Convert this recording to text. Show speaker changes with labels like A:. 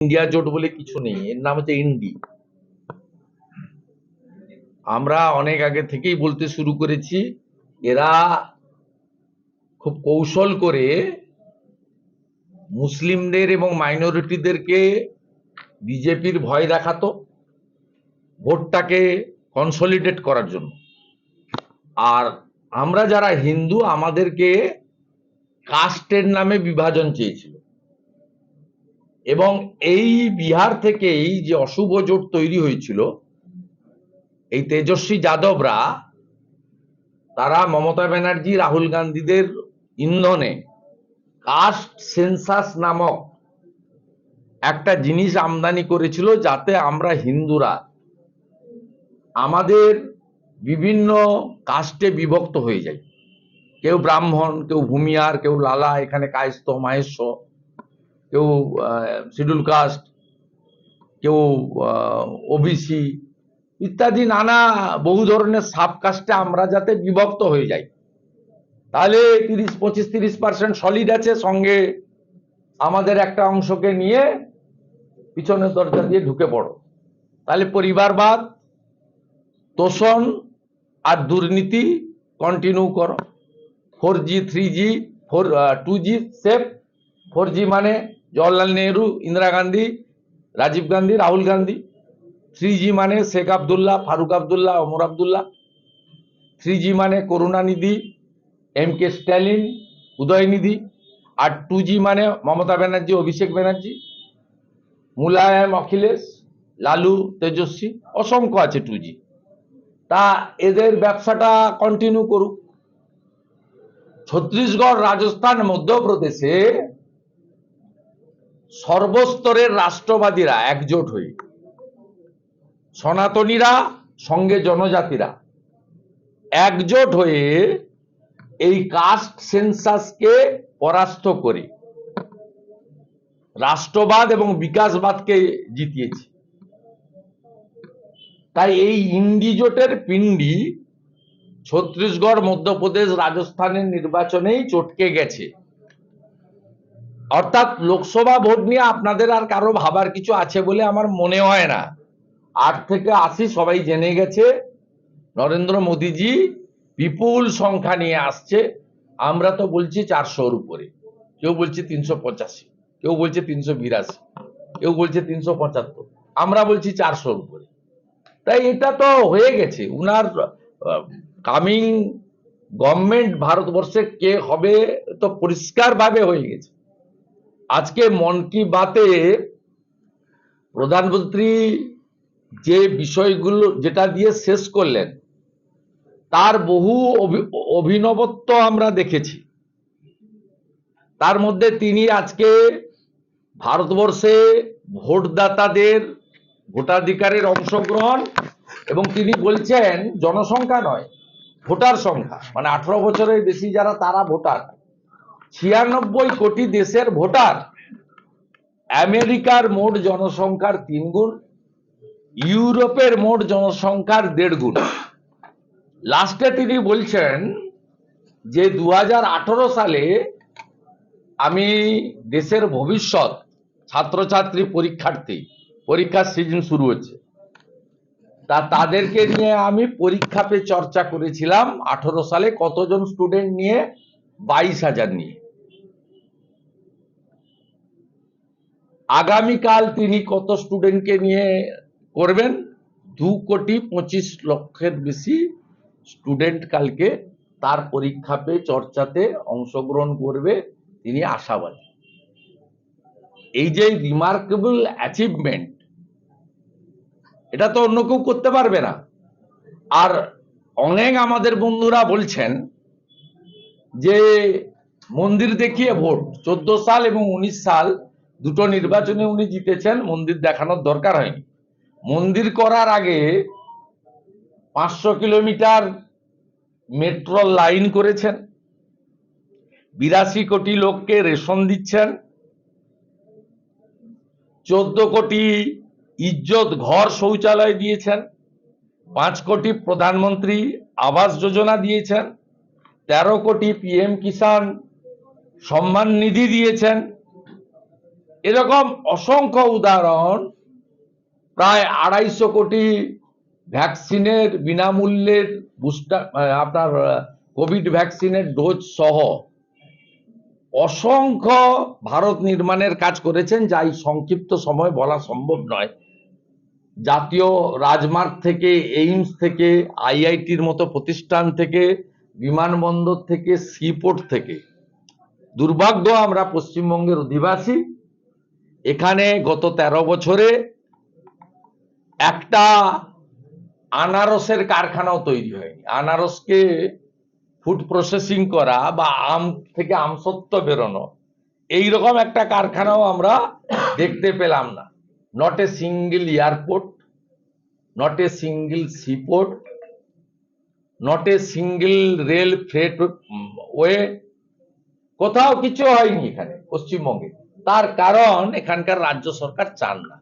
A: India জোট বলে কিছু নেই। এর নাম হচ্ছে ইন্ডি। আমরা অনেক আগে থেকেই বলতে শুরু করেছি, এরা খুব কৌশল করে মুসলিমদের এবং মাইনরিটিদেরকে বিজেপির ভয় দেখাতো, ভোটটাকে কনসলিডেট করার জন্য। আর আমরা যারা হিন্দু, আমাদেরকে কাস্টের নামে বিভাজন চেয়েছিল। এবং এই বিহার থেকেই যে অশুভ জোট তৈরি হয়েছিল, এই তেজস্বী যাদবরা, তারা মমতা ব্যানার্জি, রাহুল গান্ধীদের ইন্ধনে কাস্ট সেন্সাস নামক একটা জিনিস আমদানি করেছিল যাতে আমরা হিন্দুরা আমাদের বিভিন্ন কাস্টে বিভক্ত হয়ে যাই। কেউ ব্রাহ্মণ, কেউ ভূমিয়ার, কেউ লালা, এখানে কায়স্থ, মাহেশ্ব। কেউ শিডিউল কাস্ট কেউ ওবিসি ইত্যাদি নানা বহু ধরনের সাব কাস্টে আমরা যাতে বিভক্ত হয়ে যাই। তাহলে তিরিশ, পঁচিশ, তিরিশ পার্সেন্ট সলিড আছে, সঙ্গে আমাদের একটা অংশকে নিয়ে পিছনের দরজা দিয়ে ঢুকে পড়ো। তাহলে পরিবারবাদ, তোষণ আর দুর্নীতি কন্টিনিউ করো। Four G three G four two G safe four G মানে জওয়াহরলাল নেহরু ইন্দিরা গান্ধী রাজীব গান্ধী রাহুল গান্ধী থ্রি জি মানে শেখ আবদুল্লাহ ফারুক আবদুল্লাহ অমর আবদুল্লাহ থ্রি জি মানে করুণানিধি এম কে স্ট্যালিন উদয়নিধি আর টু জি মানে মমতা ব্যানার্জি অভিষেক ব্যানার্জি মুলায়ম অখিলেশ লালু তেজস্বী অসংখ্য আছে টু জি তা এদের ব্যবসাটা কন্টিনিউ করুক। ছত্তিশগড়, রাজস্থান, মধ্যপ্রদেশে সর্বস্তরের রাষ্ট্রবাদীরা একজোট হয়ে সনাতনীরা, সঙ্গে জনজাতিরা। একজোট হয়ে এই কাস্ট সেন্সাসকে পরাস্ত করে রাষ্ট্রবাদ এবং বিকাশবাদকে জিতিয়েছে। তাই এই ইন্ডি জোটের পিণ্ডি ছত্তিশগড়, মধ্যপ্রদেশ, রাজস্থানের নির্বাচনেই চটকে গেছে। অর্থাৎ লোকসভা ভোট নিয়ে আপনাদের আর কারও ভাবার কিছু আছে বলে আমার মনে হয় না। আট থেকে আশি সবাই জেনে গেছে। নরেন্দ্র মোদীজি বিপুল সংখ্যা নিয়ে আসছে। আমরা তো বলছি চারশোর উপরে। কেউ বলছে তিনশো পঁচাশি। কেউ বলছে তিনশো বিরাশি। কেউ বলছে তিনশো পঁচাত্তর। আমরা বলছি চারশোর উপরে। তাই এটা তো হয়ে গেছে। উনার কামিং গভর্নমেন্ট ভারতবর্ষে কে হবে তো পরিষ্কারভাবে হয়ে গেছে। আজকে মন কি বাতে প্রধানমন্ত্রী যে বিষয়গুলো যেটা দিয়ে শেষ করলেন, তার বহু অভিনবত্ব আমরা দেখেছি। তার মধ্যে তিনি আজকে ভারতবর্ষে ভোটদাতাদের ভোটাধিকারের অংশগ্রহণ এবং তিনি বলছেন, জনসংখ্যা নয়, ভোটার সংখ্যা। মানে আঠারো বছরের বেশি যারা তারা ভোটার। ছিয়ানব্বই কোটি দেশের ভোটার। আমেরিকার মোট জনসংখ্যার তিন গুণ, ইউরোপের মোট জনসংখ্যার দেড় গুণ। লাস্টে তিনি বলছেন যে দু সালে আমি দেশের ভবিষ্যৎ, ছাত্রছাত্রী পরীক্ষার্থী, পরীক্ষার সিজন শুরু হচ্ছে। তা তাদেরকে নিয়ে আমি পরীক্ষা পে চর্চা করেছিলাম আঠারো সালে কতজন স্টুডেন্ট নিয়ে বাইশ হাজার নিয়ে। আগামীকাল তিনি কত স্টুডেন্টকে নিয়ে করবেন? দু কোটি পঁচিশ লক্ষের বেশি স্টুডেন্ট কালকে তার পরীক্ষা পে চর্চাতে অংশগ্রহণ করবে তিনি আশাবাদী। এই যে রিমার্কেবল অ্যাচিভমেন্ট এটা তো অন্য কেউ করতে পারবে না। আর অনেক আমাদের বন্ধুরা বলছেন যে মন্দির দেখিয়ে ভোট, চোদ্দ সাল এবং উনিশ সাল দুটো নির্বাচনে উনি জিতেছেন, মন্দির দেখানোর দরকার হয়নি। মন্দির করার আগে পাঁচশো কিলোমিটার মেট্রো লাইন করেছেন। বিরাশি কোটি লোককে রেশন দিচ্ছেন। চোদ্দ কোটি ইজ্জত ঘর শৌচালয় দিয়েছেন। পাঁচ কোটি প্রধানমন্ত্রী আবাস যোজনা দিয়েছেন। তেরো কোটি পিএম কিষাণ সম্মান নিধি দিয়েছেন। এরকম অসংখ্য উদাহরণ, প্রায় আড়াইশো কোটি ভ্যাকসিনের বিনামূল্যের বুস্টার আপনার কোভিড ভ্যাকসিনের ডোজ সহ অসংখ্য ভারত নির্মাণের কাজ করেছেন, যা এই সংক্ষিপ্ত সময় বলা সম্ভব নয়। জাতীয় রাজমার্গ থেকে, এইমস থেকে, আইআইটির মতো প্রতিষ্ঠান থেকে বিমানবন্দর থেকে সিপোর্ট থেকে। দুর্ভাগ্য, আমরা পশ্চিমবঙ্গের অধিবাসী। এখানে গত তেরো বছরে একটা আনারসের কারখানাও তৈরি হয়নি। আনারসকে ফুড প্রসেসিং করা বা আম থেকে আমসত্ব বেরোনো, এইরকম একটা কারখানাও আমরা দেখতে পেলাম না। Not a single airport not a single seaport not a single rail freight way কোথাও কিছু হয়নি এখানে, পশ্চিমবঙ্গে। তার কারণ এখানকার রাজ্য সরকার চান না।